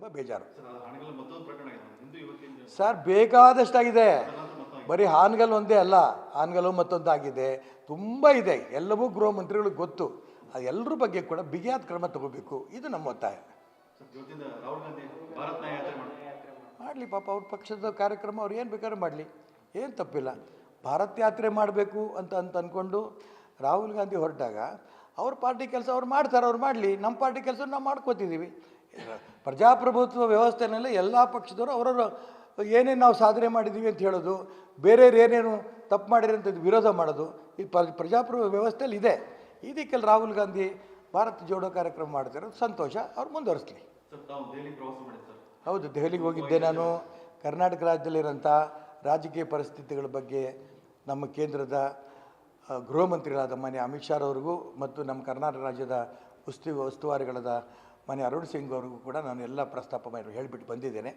ತುಂಬ ಬೇಜಾರು. ಸರ್ ಬೇಕಾದಷ್ಟಾಗಿದೆ. ಬರೀ ಹಾನಗಲ್ ಒಂದೇ ಅಲ್ಲ ಹಾನಗಲ್ಲು ಮತ್ತೊಂದಾಗಿದೆ. ತುಂಬ ಇದೆ. ಎಲ್ಲವೂ ಗೃಹ ಮಂತ್ರಿಗಳಿಗೆ ಗೊತ್ತು. ಅದೆಲ್ಲರ ಎಲ್ಲರ ಬಗ್ಗೆ ಕೂಡ ಬಿಗಿಯಾದ ಕ್ರಮ ತಗೋಬೇಕು. ಇದು ನಮ್ಮ ಒತ್ತಾಯ. ಮಾಡಲಿ ಪಾಪ ಅವ್ರ ಪಕ್ಷದ ಕಾರ್ಯಕ್ರಮ ಅವ್ರು ಏನು ಬೇಕಾದ್ರೂ ಮಾಡಲಿ. ಏನು ತಪ್ಪಿಲ್ಲ. ಭಾರತ್ ಯಾತ್ರೆ ಮಾಡಬೇಕು ಅಂತ ಅಂತ ಅಂದ್ಕೊಂಡು ರಾಹುಲ್ ಗಾಂಧಿ ಹೊರಟಾಗ ಅವ್ರ ಪಾರ್ಟಿ ಕೆಲಸ ಅವ್ರು ಮಾಡ್ತಾರೆ ಅವ್ರು ಮಾಡಲಿ. ನಮ್ಮ ಪಾರ್ಟಿ ಕೆಲಸ ನಾವು ಮಾಡ್ಕೋತಿದ್ದೀವಿ ಪ್ರಜಾಪ್ರಭುತ್ವ ವ್ಯವಸ್ಥೆನಲ್ಲಿ ಎಲ್ಲ ಪಕ್ಷದವರು ಅವರವರು ಏನೇನು ನಾವು ಸಾಧನೆ ಮಾಡಿದ್ದೀವಿ ಅಂತ ಹೇಳೋದು ಬೇರೆಯವ್ರು ಏನೇನು ತಪ್ಪು ಮಾಡಿರಿ ಅಂತ ವಿರೋಧ ಮಾಡೋದು ಈ ಪ್ರ- ಪ್ರಜಾಪ್ರಭುತ್ವ ವ್ಯವಸ್ಥೆಯಲ್ಲಿ ಇದೆ. ಇದಕ್ಕೆಲ್ಲ ರಾಹುಲ್ ಗಾಂಧಿ ಭಾರತ ಜೋಡೋ ಕಾರ್ಯಕ್ರಮ ಮಾಡ್ತಾರೆ ಸಂತೋಷ ಅವ್ರು ಮುಂದುವರಿಸ್ಲಿ. ಹೌದು ದೆಹಲಿಗೆ ಹೋಗಿದ್ದೆ ನಾನು. ಕರ್ನಾಟಕ ರಾಜ್ಯದಲ್ಲಿರೋಂಥ ರಾಜಕೀಯ ಪರಿಸ್ಥಿತಿಗಳ ಬಗ್ಗೆ ನಮ್ಮ ಕೇಂದ್ರದ ಗೃಹ ಮಂತ್ರಿಗಳಾದ ಮಾನ್ಯ ಅಮಿತ್ ಶಾ ಅವ್ರಿಗೂ ಮತ್ತು ನಮ್ಮ ಕರ್ನಾಟಕ ರಾಜ್ಯದ ಉಸ್ತು ಉಸ್ತುವಾರಿಗಳಾದ ಮನೆ ಅರುಣ್ ಸಿಂಗ್ ಅವ್ರಿಗೂ ಕೂಡ ನಾನು ಎಲ್ಲ ಪ್ರಸ್ತಾಪ ಮಾಡಿ ಹೇಳಿಬಿಟ್ಟು ಬಂದಿದ್ದೇನೆ.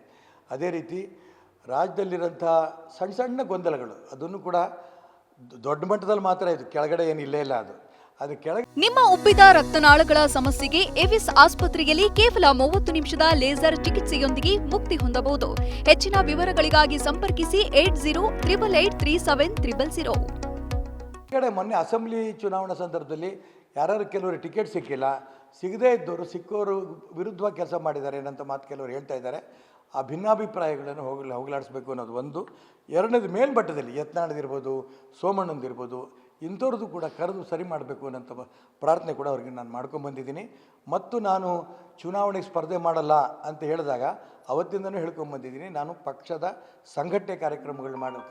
ಅದೇ ರೀತಿ ರಾಜ್ಯದಲ್ಲಿರೋಂಥ ಸಣ್ಣ ಸಣ್ಣ ಗೊಂದಲಗಳು ಅದನ್ನು ಕೂಡ ದೊಡ್ಡ ಮಟ್ಟದಲ್ಲಿ ಮಾತ್ರ ಇದು ಕೆಳಗಡೆ ಏನು ಇಲ್ಲೇ ಇಲ್ಲ ಅದು. ಅದು ಕೆಳಗೆ ನಿಮ್ಮ ಉಬ್ಬಿದ ರಕ್ತನಾಳಗಳ ಸಮಸ್ಯೆಗೆ ಎವಿಸ್ ಆಸ್ಪತ್ರೆಯಲ್ಲಿ ಕೇವಲ ಮೂವತ್ತು ನಿಮಿಷದ ಲೇಸರ್ ಚಿಕಿತ್ಸೆಯೊಂದಿಗೆ ಮುಕ್ತಿ ಹೊಂದಬಹುದು. ಹೆಚ್ಚಿನ ವಿವರಗಳಿಗಾಗಿ ಸಂಪರ್ಕಿಸಿ eight zero triple eight three seven triple zero. ಕಡೆ ಮೊನ್ನೆ ಅಸೆಂಬ್ಲಿ ಚುನಾವಣಾ ಸಂದರ್ಭದಲ್ಲಿ ಯಾರು ಕೆಲವರು ಟಿಕೆಟ್ ಸಿಕ್ಕಿಲ್ಲ, ಸಿಗದೇ ಇದ್ದವರು, ಸಿಕ್ಕೋರು ವಿರುದ್ಧವಾಗಿ ಕೆಲಸ ಮಾಡಿದ್ದಾರೆ ಏನಂತ ಮಾತು ಕೆಲವರು ಹೇಳ್ತಾ ಇದ್ದಾರೆ. ಆ ಭಿನ್ನಾಭಿಪ್ರಾಯಗಳನ್ನು ಹೋಗಲ ಹೋಗಲಾಡಿಸ್ಬೇಕು ಅನ್ನೋದು ಒಂದು. ಎರಡನೇದು ಮೇಲ್ಮಟ್ಟದಲ್ಲಿ ಯತ್ನಾಳದಿರ್ಬೋದು ಸೋಮಣ್ಣಂದಿರ್ಬೋದು ಇಂಥವ್ರದ್ದು ಕೂಡ ಕರೆದು ಸರಿ ಮಾಡಬೇಕು ಅನ್ನೋಂಥ ಪ್ರಾರ್ಥನೆ ಕೂಡ ಅವ್ರಿಗೆ ನಾನು ಮಾಡ್ಕೊಂಬಂದಿದ್ದೀನಿ ಮತ್ತು ನಾನು ಚುನಾವಣೆಗೆ ಸ್ಪರ್ಧೆ ಮಾಡಲ್ಲ ಅಂತ ಹೇಳಿದಾಗ ಅವತ್ತಿಂದನೂ ಹೇಳ್ಕೊಂಬಂದಿದ್ದೀನಿ ನಾನು ಪಕ್ಷದ ಸಂಘಟನೆ ಕಾರ್ಯಕ್ರಮಗಳು ಮಾಡೋ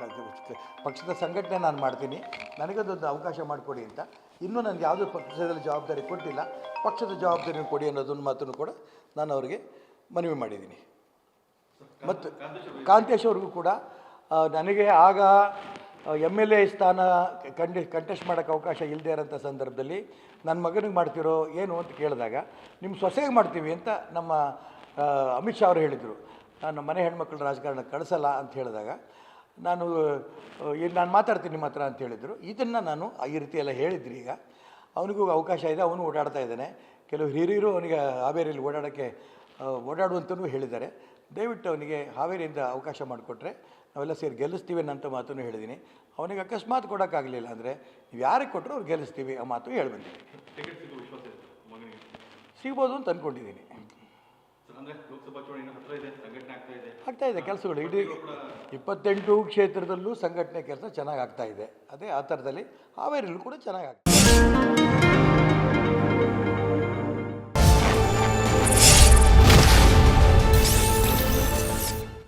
ಪಕ್ಷದ ಸಂಘಟನೆ ನಾನು ಮಾಡ್ತೀನಿ. ನನಗದೊಂದು ಅವಕಾಶ ಮಾಡಿಕೊಡಿ ಅಂತ. ಇನ್ನೂ ನನಗೆ ಯಾವುದೇ ಪಕ್ಷದಲ್ಲಿ ಜವಾಬ್ದಾರಿ ಕೊಟ್ಟಿಲ್ಲ. ಪಕ್ಷದ ಜವಾಬ್ದಾರಿ ಕೊಡಿ ಅನ್ನೋದೊಂದು ಮಾತನ್ನು ಕೂಡ ನಾನು ಅವರಿಗೆ ಮನವಿ ಮಾಡಿದ್ದೀನಿ. ಮತ್ತು ಕಾಂತೇಶ್ ಅವ್ರಿಗೂ ಕೂಡ ನನಗೆ ಆಗ ಎಂ ಎಲ್ ಎ ಸ್ಥಾನ ಕಂಡಿ ಕಂಟೆಸ್ಟ್ ಮಾಡೋಕ್ಕೆ ಅವಕಾಶ ಇಲ್ಲದೆ ಇರೋಂಥ ಸಂದರ್ಭದಲ್ಲಿ ನನ್ನ ಮಗನಿಗೆ ಮಾಡ್ತಿರೋ ಏನು ಅಂತ ಕೇಳಿದಾಗ ನಿಮ್ಮ ಸೊಸೆಗೆ ಮಾಡ್ತೀವಿ ಅಂತ ನಮ್ಮ ಅಮಿತ್ ಶಾ ಅವರು ಹೇಳಿದರು. ನಾನು ಮನೆ ಹೆಣ್ಮಕ್ಳ ರಾಜಕಾರಣ ಕಳಿಸಲ್ಲ ಅಂತ ಹೇಳಿದಾಗ, ನಾನು ಇಲ್ಲಿ ನಾನು ಮಾತಾಡ್ತೀನಿ ನಿಮ್ಮ ಹತ್ರ ಅಂತ ಹೇಳಿದರು. ಇದನ್ನು ನಾನು ಈ ರೀತಿ ಎಲ್ಲ ಹೇಳಿದ್ರಿ ಈಗ. ಅವನಿಗೂ ಅವಕಾಶ ಇದೆ, ಅವನು ಓಡಾಡ್ತಾ ಇದ್ದಾನೆ. ಕೆಲವು ಹಿರಿಯರು ಅವನಿಗೆ ಹಾವೇರಿಯಲ್ಲಿ ಓಡಾಡೋಕ್ಕೆ ಓಡಾಡುವಂತನೂ ಹೇಳಿದ್ದಾರೆ. ದಯವಿಟ್ಟು ಅವನಿಗೆ ಹಾವೇರಿಯಿಂದ ಅವಕಾಶ ಮಾಡಿಕೊಟ್ರೆ ನಾವೆಲ್ಲ ಸೇರಿ ಗೆಲ್ಲಿಸ್ತೀವಿ ಅನ್ನೋಂಥ ಮಾತನ್ನು ಹೇಳಿದ್ದೀನಿ. ಅವನಿಗೆ ಅಕಸ್ಮಾತ್ ಕೊಡೋಕ್ಕಾಗಲಿಲ್ಲ ಅಂದರೆ ನೀವು ಯಾರಿಗೆ ಕೊಟ್ಟರು ಅವ್ರು ಗೆಲ್ಲಿಸ್ತೀವಿ ಆ ಮಾತು ಹೇಳ್ಬಂದಿದ್ದೀನಿ ಸಿಗ್ಬೋದು ಅಂತ ಅಂದ್ಕೊಂಡಿದ್ದೀನಿ ಆಗ್ತಾ ಇದೆ. ಕೆಲಸಗಳು ಇಡೀ ಇಪ್ಪತ್ತೆಂಟು ಕ್ಷೇತ್ರದಲ್ಲೂ ಸಂಘಟನೆ ಕೆಲಸ ಚೆನ್ನಾಗಿ ಆಗ್ತಾ ಇದೆ. ಅದೇ ಆ ಥರದಲ್ಲಿ ಹಾವೇರಿಯಲ್ಲೂ ಕೂಡ ಚೆನ್ನಾಗಿ ಆಗ್ತಾ ಇದೆ.